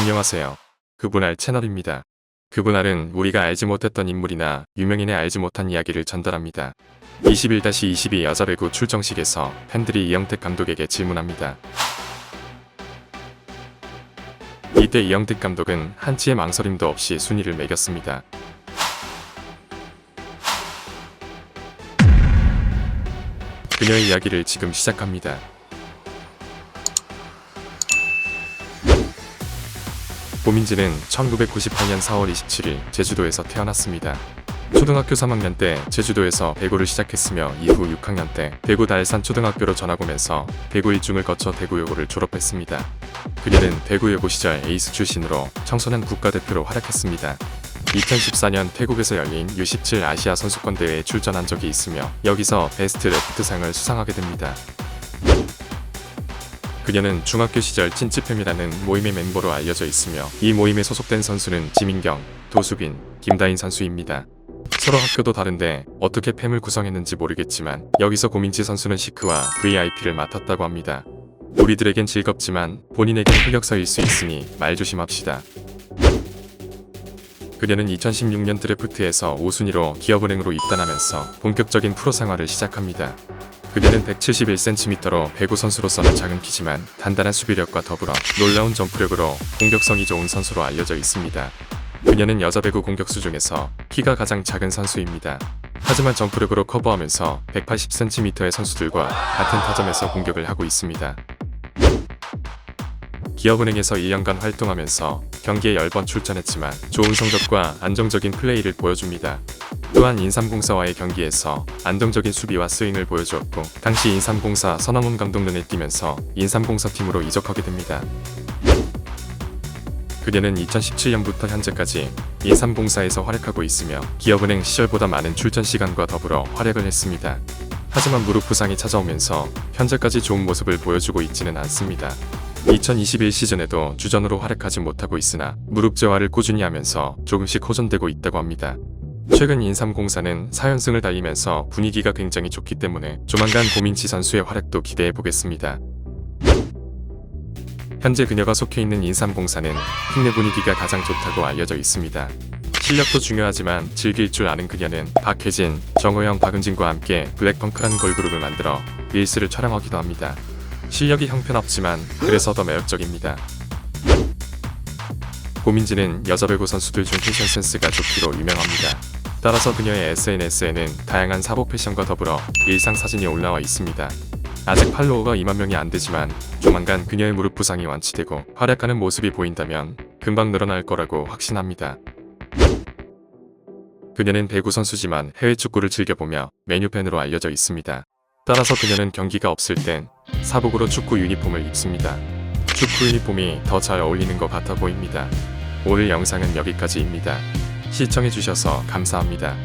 안녕하세요. 그분알 채널입니다. 그분알은 우리가 알지 못했던 인물이나 유명인의 알지 못한 이야기를 전달합니다. 21-22 여자 배구 출정식에서 팬들이 이영택 감독에게 질문합니다. 이때 이영택 감독은 한치의 망설임도 없이 순위를 매겼습니다. 그녀의 이야기를 지금 시작합니다. 고민지는 1998년 4월 27일 제주도에서 태어났습니다. 초등학교 3학년 때 제주도에서 배구를 시작했으며 이후 6학년 때 대구 달산 초등학교로 전학 오면서 대구 일중을 거쳐 대구여고를 졸업했습니다. 그녀는 대구여고 시절 에이스 출신으로 청소년 국가대표로 활약했습니다. 2014년 태국에서 열린 U17 아시아 선수권 대회에 출전한 적이 있으며 여기서 베스트 레프트상을 수상하게 됩니다. 그녀는 중학교 시절 찐찌팸이라는 모임의 멤버로 알려져 있으며 이 모임에 소속된 선수는 지민경, 도수빈, 김다인 선수입니다. 서로 학교도 다른데 어떻게 팸을 구성했는지 모르겠지만 여기서 고민지 선수는 시크와 VIP를 맡았다고 합니다. 우리들에겐 즐겁지만 본인에겐 흑역사일 수 있으니 말 조심합시다. 그녀는 2016년 드래프트에서 5순위로 기업은행으로 입단하면서 본격적인 프로 생활을 시작합니다. 그녀는 171cm로 배구 선수로서는 작은 키지만 단단한 수비력과 더불어 놀라운 점프력으로 공격성이 좋은 선수로 알려져 있습니다. 그녀는 여자 배구 공격수 중에서 키가 가장 작은 선수입니다. 하지만 점프력으로 커버하면서 180cm의 선수들과 같은 타점에서 공격을 하고 있습니다. 기업은행에서 1년간 활동하면서 경기에 10번 출전했지만 좋은 성적과 안정적인 플레이를 보여줍니다. 또한 인삼공사와의 경기에서 안정적인 수비와 스윙을 보여주었고 당시 인삼공사 선왕훈 감독 눈에 띄면서 인삼공사 팀으로 이적하게 됩니다. 그녀는 2017년부터 현재까지 인삼공사에서 활약하고 있으며 기업은행 시절보다 많은 출전 시간과 더불어 활약을 했습니다. 하지만 무릎 부상이 찾아오면서 현재까지 좋은 모습을 보여주고 있지는 않습니다. 2021 시즌에도 주전으로 활약하지 못하고 있으나 무릎 재활을 꾸준히 하면서 조금씩 호전되고 있다고 합니다. 최근 인삼공사는 4연승을 달리면서 분위기가 굉장히 좋기 때문에 조만간 고민치 선수의 활약도 기대해 보겠습니다. 현재 그녀가 속해 있는 인삼공사는 팀내 분위기가 가장 좋다고 알려져 있습니다. 실력도 중요하지만 즐길 줄 아는 그녀는 박혜진, 정호영, 박은진과 함께 블랙펑크라는 걸그룹을 만들어 릴스를 촬영하기도 합니다. 실력이 형편없지만 그래서 더 매력적입니다. 고민지는 여자 배구 선수들 중 패션 센스가 좋기로 유명합니다. 따라서 그녀의 SNS에는 다양한 사복 패션과 더불어 일상 사진이 올라와 있습니다. 아직 팔로워가 2만 명이 안 되지만 조만간 그녀의 무릎 부상이 완치되고 활약하는 모습이 보인다면 금방 늘어날 거라고 확신합니다. 그녀는 배구 선수지만 해외 축구를 즐겨보며 메뉴 팬으로 알려져 있습니다. 따라서 그녀는 경기가 없을 땐 사복으로 축구 유니폼을 입습니다. 축구 유니폼이 더 잘 어울리는 것 같아 보입니다. 오늘 영상은 여기까지입니다. 시청해주셔서 감사합니다.